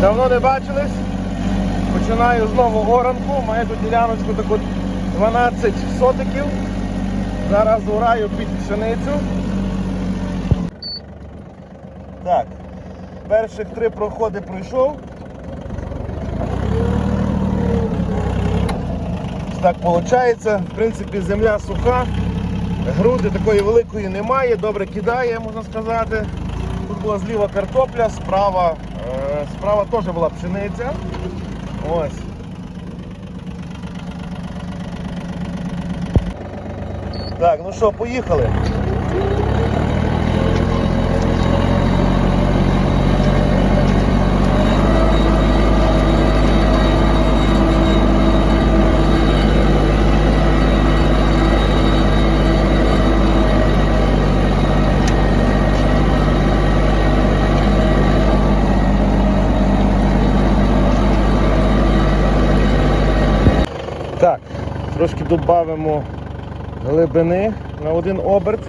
Давно не бачились. Починаю знову оранку. Маю тут діляночку таку 12 сотиків. Зараз ураю під пшеницю. Так, перших три проходи пройшов. Так виходить. В принципі, земля суха, груди такої великої немає, добре кидає, можна сказати. Тут була зліва картопля, справа, справа теж була пшениця. Ось. Так, ну що, поїхали. Так, трошки додамо глибини на один оберт.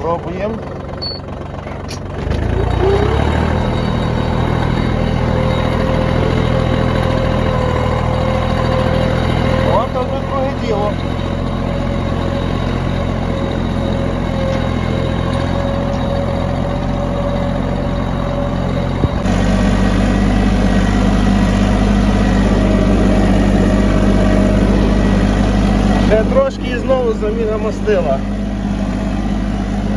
Пробуємо. От тут друге діло. Ще трошки і знову заміна мастила.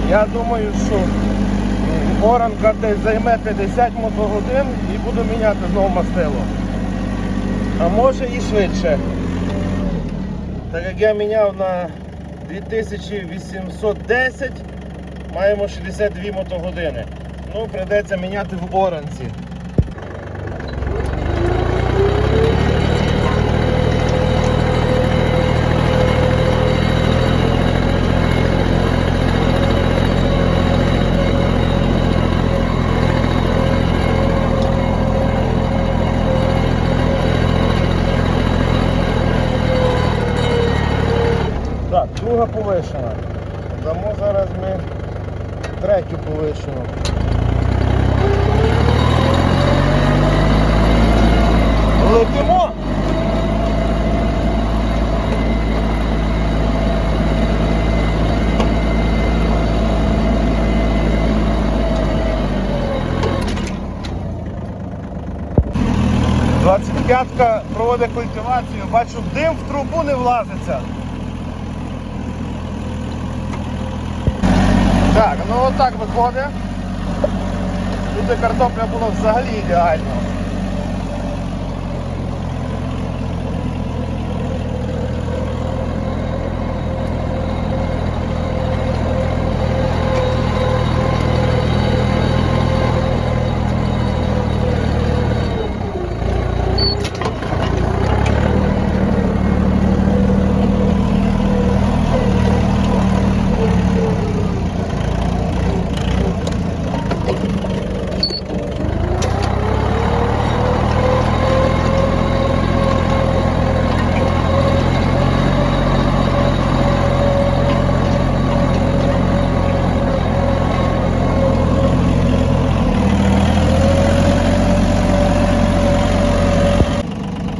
Я думаю, що оранка десь займе 50 мотогодин і буду міняти знову мастило. А може і швидше. Так як я міняв на 2810, маємо 62 мотогодини. Ну, прийдеться міняти в оранці. П'ятка проводить культивацію, бачу, дим в трубу не влазиться. Так, ну отак виходить. Тут картопля була взагалі ідеально.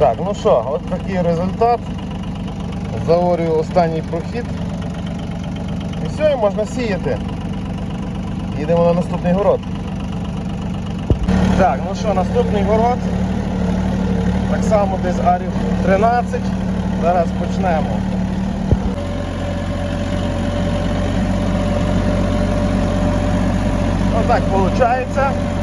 Так, ну що, от такий результат. Заорюю останній прохід. І все, і можна сіяти. Їдемо на наступний город. Так, ну що, наступний город. Так само десь арів 13. Зараз почнемо. Отак виходить.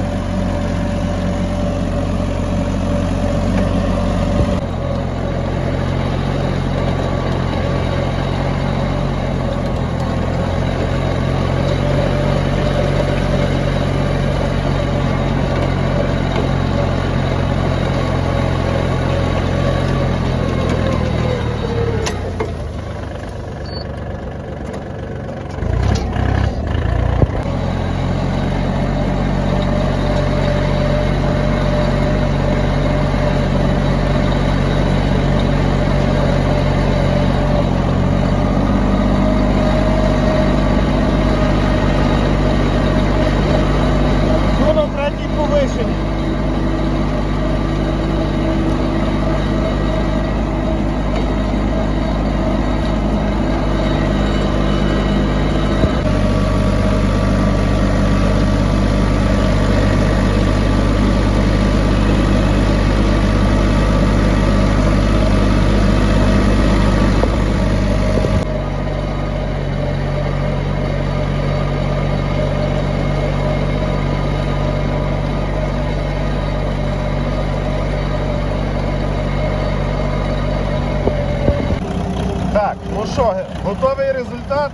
Що, готовий результат?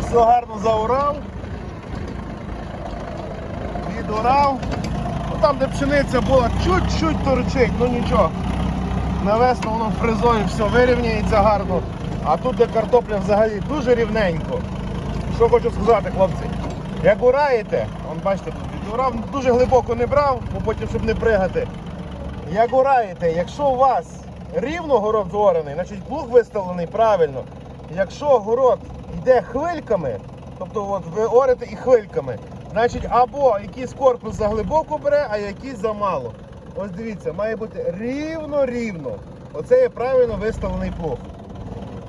Все гарно заурав. Відурав. Ну, там, де пшениця була, чуть-чуть торчить, ну нічого. Навесно воно фрезою все вирівняється гарно. А тут, де картопля взагалі дуже рівненько. Що хочу сказати, хлопці. Як ураєте, он бачите, тут відурав, дуже глибоко не брав, бо потім, щоб не пригати. Як ураєте, якщо у вас рівно город зорений, значить плуг виставлений правильно. Якщо город йде хвильками, тобто от ви орете і хвильками, значить або якийсь корпус заглибоко бере, а якийсь замало. Ось дивіться, має бути рівно-рівно. Оце є правильно виставлений плуг.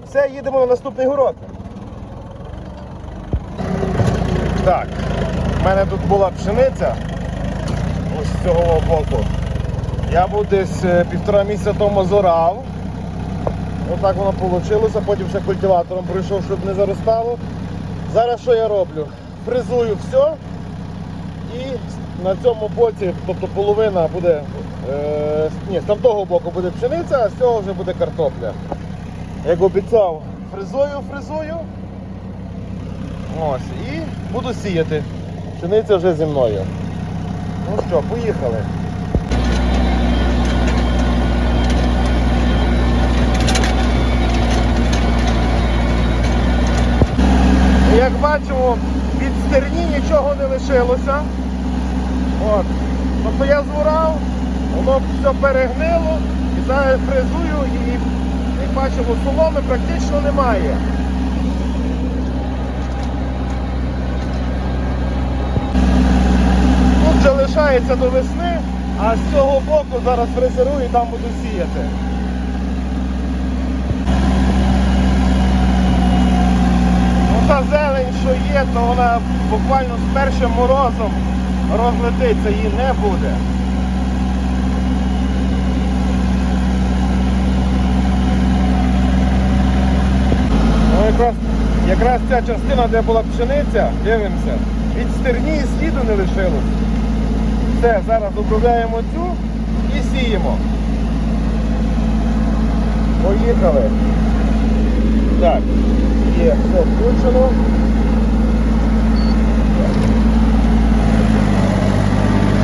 Все, їдемо на наступний город. Так, в мене тут була пшениця. Ось з цього боку. Я був десь е, півтора місяця тому зорав. Отак воно вийшло, потім ще культиватором пройшов, щоб не заростало. Зараз що я роблю? Фрезую все і на цьому боці, тобто половина буде, е, ні, з тамтого боку буде пшениця, а з цього вже буде картопля. Як обіцяв, фрезую, фрезую. Ось, і буду сіяти. Пшениця вже зі мною. Ну що, поїхали. Як бачимо, від стерні нічого не лишилося. От. Тобто я зурав, воно все перегнило і зараз фрезую і як бачимо, соломи практично немає. Тут вже лишається до весни, а з цього боку зараз фрезерую і там буду сіяти. Та зелень, що є, то вона буквально з першим морозом розлетиться, її не буде. Ну, якраз, якраз ця частина, де була пшениця, дивимося, від стерні і сліду не лишилось. Все, зараз обробляємо цю і сіємо. Поїхали. Так, є, все включено.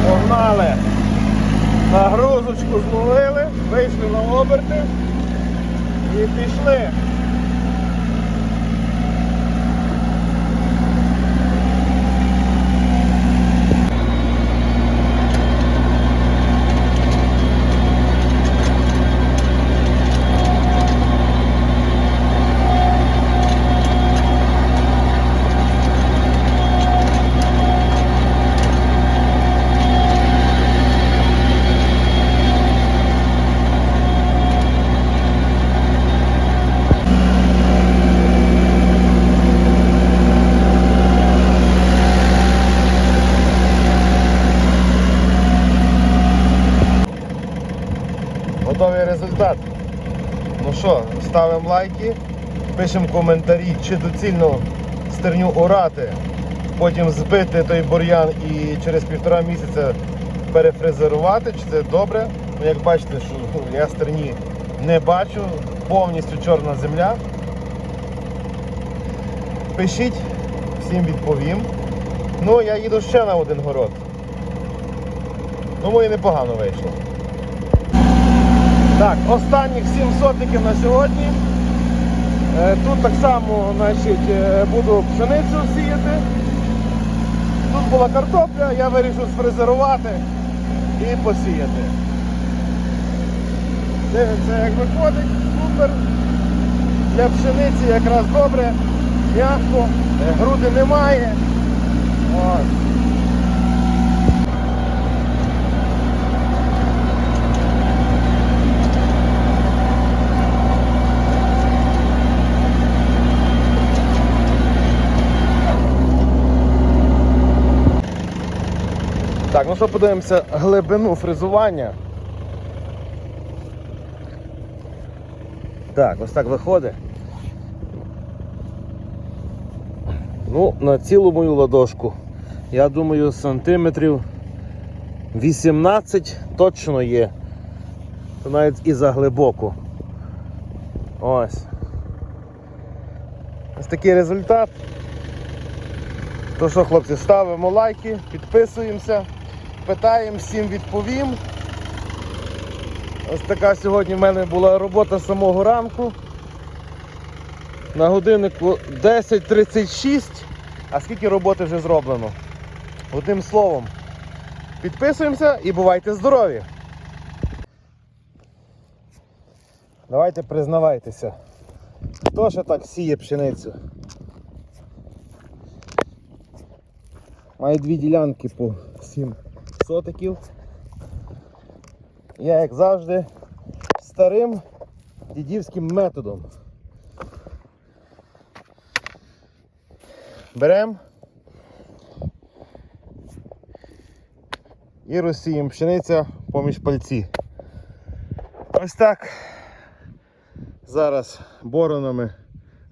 Погнали. Нагрузочку зловили, вийшли на оберти і пішли. Готовий результат. Ну що, ставимо лайки, пишемо коментарі, чи доцільно стерню орати, потім збити той бур'ян і через півтора місяця перефрезерувати, чи це добре. Ну, як бачите, що я стерні не бачу, повністю чорна земля. Пишіть, всім відповім. Ну, я їду ще на один город. Думаю, непогано вийшло. Так, останніх 7 сотників на сьогодні. Е, Тут так само значить, е, буду пшеницю сіяти. Тут була картопля, я вирішив сфрезерувати і посіяти. Дивіться, як виходить, супер. Для пшениці якраз добре, м'яко, е, груди немає. От. Ну що подивимося глибину фрезування. Так, ось так виходить. Ну, на цілу мою ладошку, я думаю, сантиметрів 18 точно є то навіть і заглибоку. Ось. Ось такий результат. То що, хлопці, ставимо лайки, підписуємося, питаємо, всім відповім. Ось така сьогодні в мене була робота з самого ранку. На годиннику 10.36. А скільки роботи вже зроблено? Одним словом, підписуємося і бувайте здорові! Давайте признавайтеся. Хто ще так сіє пшеницю? Має дві ділянки по 7 сотиків. Я, як завжди, старим дідівським методом. Беремо і розсіємо пшениця поміж пальці. Ось так. Зараз боронами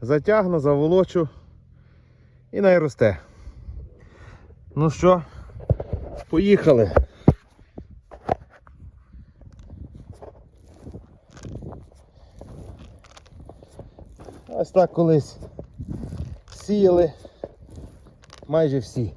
затягну, заволочу і най росте. Ну що, поїхали. Ось так колись сіяли майже всі.